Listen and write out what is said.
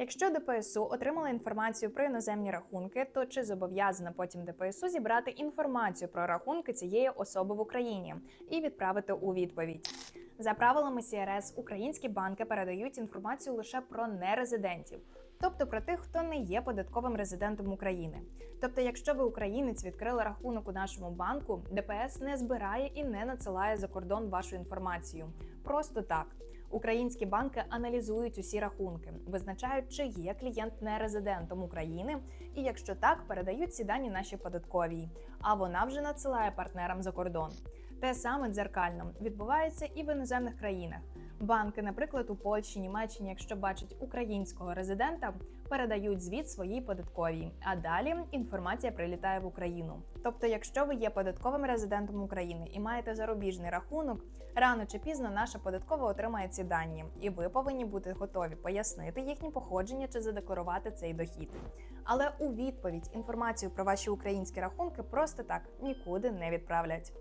Якщо ДПСУ отримала інформацію про іноземні рахунки, то чи зобов'язана потім ДПСУ зібрати інформацію про рахунки цієї особи в Україні і відправити у відповідь? За правилами СРС, українські банки передають інформацію лише про нерезидентів, тобто про тих, хто не є податковим резидентом України. Тобто, якщо ви українець відкрили рахунок у нашому банку, ДПС не збирає і не надсилає за кордон вашу інформацію. Просто так. Українські банки аналізують усі рахунки, визначають, чи є клієнт нерезидентом України, і якщо так, передають ці дані нашій податковій, а вона вже надсилає партнерам за кордон. Те саме дзеркально відбувається і в іноземних країнах. Банки, наприклад, у Польщі, Німеччині, якщо бачать українського резидента, передають звіт своїй податковій, а далі інформація прилітає в Україну. Тобто, якщо ви є податковим резидентом України і маєте зарубіжний рахунок, рано чи пізно наша податкова отримає ці дані, і ви повинні бути готові пояснити їхнє походження чи задекларувати цей дохід. Але у відповідь інформацію про ваші українські рахунки просто так нікуди не відправлять.